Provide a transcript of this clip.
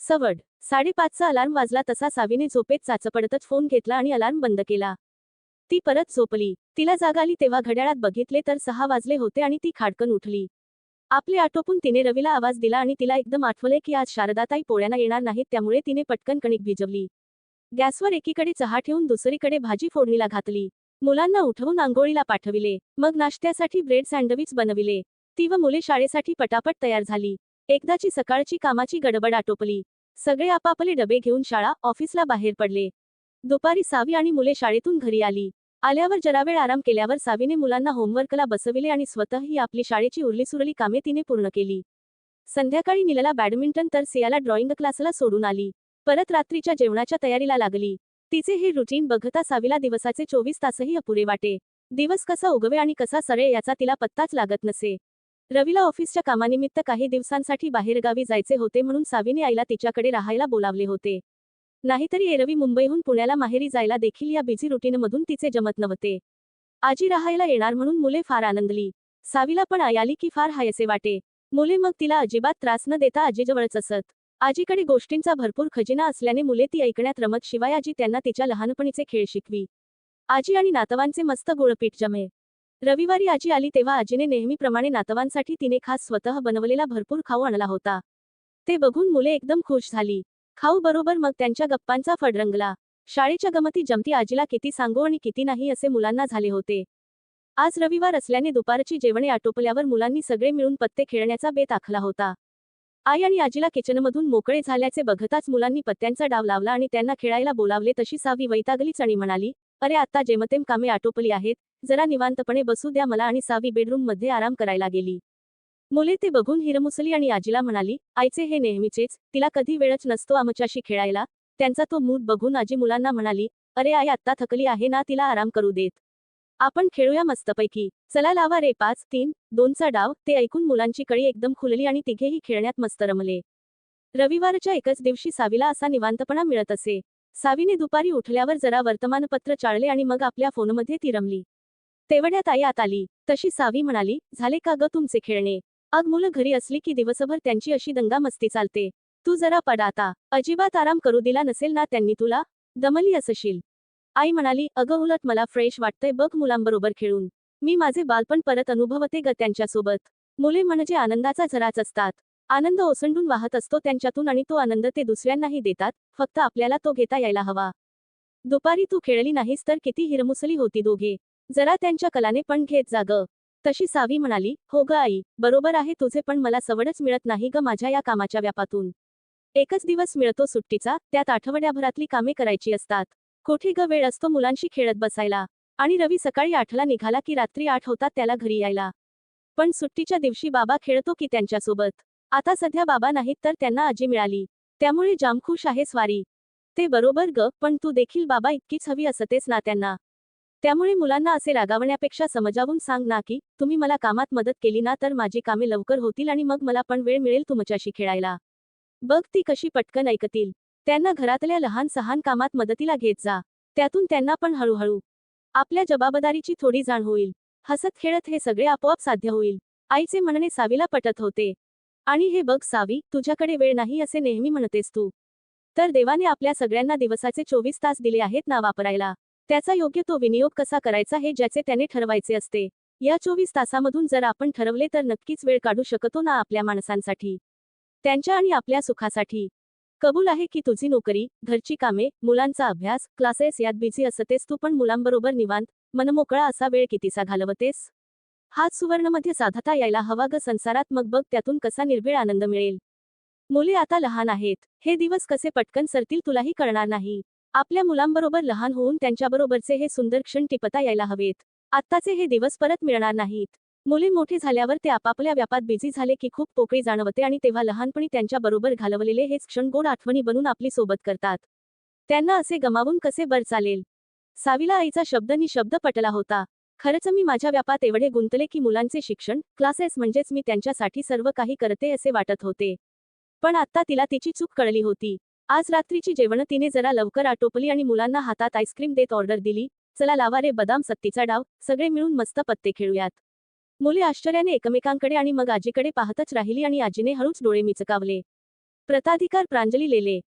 सवड. साडेपाचचा अलार्म वाजला तसा सावीने झोपेत चाचपडतच फोन घेतला आणि अलार्म बंद केला. ती परत झोपली. तिला जाग आली तेव्हा घड्याळात बघितले तर सहा वाजले होते आणि ती खाडकन उठली. आपले आटोपून तिने रवीला आवाज दिला आणि तिला एकदम आठवले की आज शारदाताई पोळ्याना येणार नाहीत त्यामुळे तिने पटकन कणिक भिजवली. गॅसवर एकीकडे चहा ठेवून दुसरीकडे भाजी फोडणीला घातली. मुलांना उठवून आंघोळीला पाठविले. मग नाश्त्यासाठी ब्रेड सँडविच बनविले. ती व मुले शाळेसाठी पटापट तयार झाली. एकदाची सकाळची कामाची गडबड आटोपली. सगळे आपापले डबे घेऊन शाळा ऑफिसला बाहेर पडले. दुपारी सावी आणि मुले शाळेतून घरी आली. आल्यावर जरा वेळ आराम केल्यावर सावीने मुलांना होमवर्कला बसविले आणि स्वतःही आपली शाळेची उरलीसुरली कामे तिने पूर्ण केली. संध्याकाळी नीलला बॅडमिंटन तर सियाला ड्रॉइंग क्लासला सोडून आली. परत रात्रीच्या जेवणाच्या तयारीला लागली. तिचे हे रुटीन बघता सावीला दिवसाचे चोवीस तासही अपुरे वाटे. दिवस कसा उगवे आणि कसा सरे याचा तिला पत्ताच लागत नसे. रवीला ऑफिसच्या कामानिमित्त काही दिवसांसाठी बाहेरगावी जायचे होते म्हणून सावीने आईला तिच्याकडे राहायला बोलावले होते. नाहीतरी एरवी मुंबईहून पुण्याला माहेरी जायला देखील या बिझी रुटीनमधून तिचे जमत नव्हते. आजी राहायला येणार म्हणून मुले फार आनंदली. सावीला पण आई आली की फार हायसे वाटे. मुले मग तिला अजिबात त्रास न देता आजीजवळच असत. आजीकडे गोष्टींचा भरपूर खजिना असल्याने मुले ती ऐकण्यात रमत शिवाय आजी त्यांना तिच्या लहानपणीचे खेळ शिकवी. आजी आणि नातवांचे मस्त गोळपीठ जमे. रविवारी आजी आली तेव्हा आजीने नेहमीप्रमाणे नातवांसाठी तिने खास स्वतः बनवलेला भरपूर खाऊ आणला होता. ते बघून मुले एकदम खुश झाली. खाऊ बरोबर मग त्यांच्या गप्पांचा फड रंगला. शाळेच्या गमती जमती आजीला किती सांगू आणि किती नाही असे मुलांना झाले होते. आज रविवार असल्याने दुपारची जेवणे आटोपल्यावर मुलांनी सगळे मिळून पत्ते खेळण्याचा बेत आखला होता. आई आणि आजीला किचनमधून मोकळे झाल्याचे बघताच मुलांनी पत्त्यांचा डाव लावला आणि त्यांना खेळायला बोलावले तशी सावी वैतागलीच आणि म्हणाली अरे आता जेमतेम कामे आटोपली आहेत जरा निवांतपणे बसू द्या मला आणि सावी बेडरूममध्ये आराम करायला गेली. मुले ते बघून हिरमुसली आणि आजीला म्हणाली आईचे हे नेहमीचेच तिला कधी वेळच नसतो आमच्याशी खेळायला. त्यांचा तो मूड बघून आजी मुलांना म्हणाली अरे आई आत्ता थकली आहे ना तिला आराम करू देत. आपण खेळूया मस्तपैकी. चला लावा रे पाच तीन दोनचा डाव ते ऐकून मुलांची कळी एकदम खुलली आणि तिघेही खेळण्यात मस्त रमले. रविवारच्या एकच दिवशी सावीला असा निवांतपणा मिळत असे. सावीने दुपारी उठल्यावर जरा वर्तमानपत्र चाळले आणि मग आपल्या फोनमध्ये ती रमली. तेवढ्यात आई आत आली. तशी सावी म्हणाली झाले का ग तुमचे खेळणे? अग मुलं घरी असली की दिवसभर त्यांची अशी दंगा मस्ती चालते. तू जरा पड आता. अजिबात आराम करू दिला नसेल ना त्यांनी तुला? दमली असशील. आई म्हणाली अगं उलट मला फ्रेश वाटतंय बघ मुलांबरोबर खेळून. मी माझे बालपण परत अनुभवते ग त्यांच्यासोबत. मुले म्हणजे आनंदाचा झराच असतात. आनंद ओसंडून वाहत असतो त्यांच्यातून आणि तो आनंद ते दुसऱ्यांनाही देतात फक्त आपल्याला तो घेता यायला हवा. दुपारी तू खेळली नाहीस तर किती हिरमुसली होती दोघे. जरा त्यांच्या कलाने पण घेत जा ग. तशी सावी म्हणाली हो ग आई बरोबर आहे तुझे पण मला सवडच मिळत नाही ग माझ्या या कामाच्या व्यापातून. एकच दिवस मिळतो सुट्टीचा त्यात आठवड्याभरातली कामे करायची असतात. कोठे ग वेळ असतो मुलांशी खेळत बसायला? आणि रवी सकाळी आठला निघाला की रात्री आठ होतात त्याला घरी यायला. पण सुट्टीच्या दिवशी बाबा खेळतो की त्यांच्यासोबत. आता सध्या बाबा नाहीत तर त्यांना आजी मिळाली. त्यामुळे जामखुश आहे स्वारी. ते बरोबर ग पण तू देखील बाबा इतकीच हवी असतेस ना त्यांना. त्यामुळे मुलांना असे रागावण्यापेक्षा समजावून सांग ना की तुम्ही मला कामात मदत केली ना तर माझी कामे लवकर होतील आणि मग मला पण वेळ मिळेल तुमच्याशी खेळायला. बघ ती कशी पटकन ऐकतील. त्यांना घरातल्या लहान सहान कामात मदतीला घेत जा. त्यातून त्यांना पण हळूहळू. आपल्या जबाबदारीची थोडी जाण होईल. हसत खेळत हे सगळे आपोआप साध्य होईल. आईचे म्हणणे सावीला पटत होते. आणि हे बघ सावी तुझ्याकडे वेळ नाही असे नेहमी म्हणतेस तू. तर देवाने आपल्या सगळ्यांना दिवसाचे चोवीस तास दिले आहेत ना वापरायला. त्याचा योग्य तो विनियोग कसा करायचा हे ज्याचे त्याने ठरवायचे असते. या चोवीस तासामधून जर आपण ठरवले तर नक्कीच वेळ काढू शकतो ना आपल्या माणसांसाठी. त्यांच्या आणि आपल्या सुखासाठी. कबूल आहे की तुझी नोकरी घरची कामे मुलांचा अभ्यास क्लासेस यात बिझी असतेस तू पण मुलांबरोबर निवांत मनमोकळा असा वेळ कितीसा घालवतेस? हाच सुवर्णमध्ये साधता यायला हवा ग संसारात मग बघ त्यातून कसा निर्भीळ आनंद मिळेल. मुले आता लहान आहेत. हे दिवस कसे पटकन सरतील तुलाही कळणार नाही. आपल्या मुलांबरोबर लहान होऊन त्यांच्याबरोबरचे हे सुंदर क्षण टिपता यायला हवेत. आत्ताचे हे दिवस परत मिळणार नाहीत. मुले मोठे झाल्यावर ते आपापल्या व्यापात बिझी झाले की खूप पोकळी जाणवते आणि तेव्हा लहानपणी त्यांच्याबरोबर घालवलेले हेच क्षण गोड आठवणी बनून आपली सोबत करतात. त्यांना असे गमावून कसे बर चालेल? सावीला आईचा शब्द निशब्द पटला होता. खरंच मी माझ्या व्यापात एवढे गुंतले की मुलांचे शिक्षण क्लासेस म्हणजेच मी त्यांच्यासाठी सर्व काही करते असे वाटत होते. पण आता तिला तिची चूक कळली होती. आज रात्रीची जेवण तिने जरा लवकर आटोपली आणि मुलांना हातात आईस्क्रीम देत ऑर्डर दिली चला लावा रे बदाम सत्तीचा डाव सगळे मिळून मस्त पत्ते खेळूयात. मुले आश्चर्याने एकमेकांकडे आणि मग आजीकडे पाहतच राहिली आणि आजीने हळूच डोळे मिचकावले. प्रताधिकार प्रांजली लेले.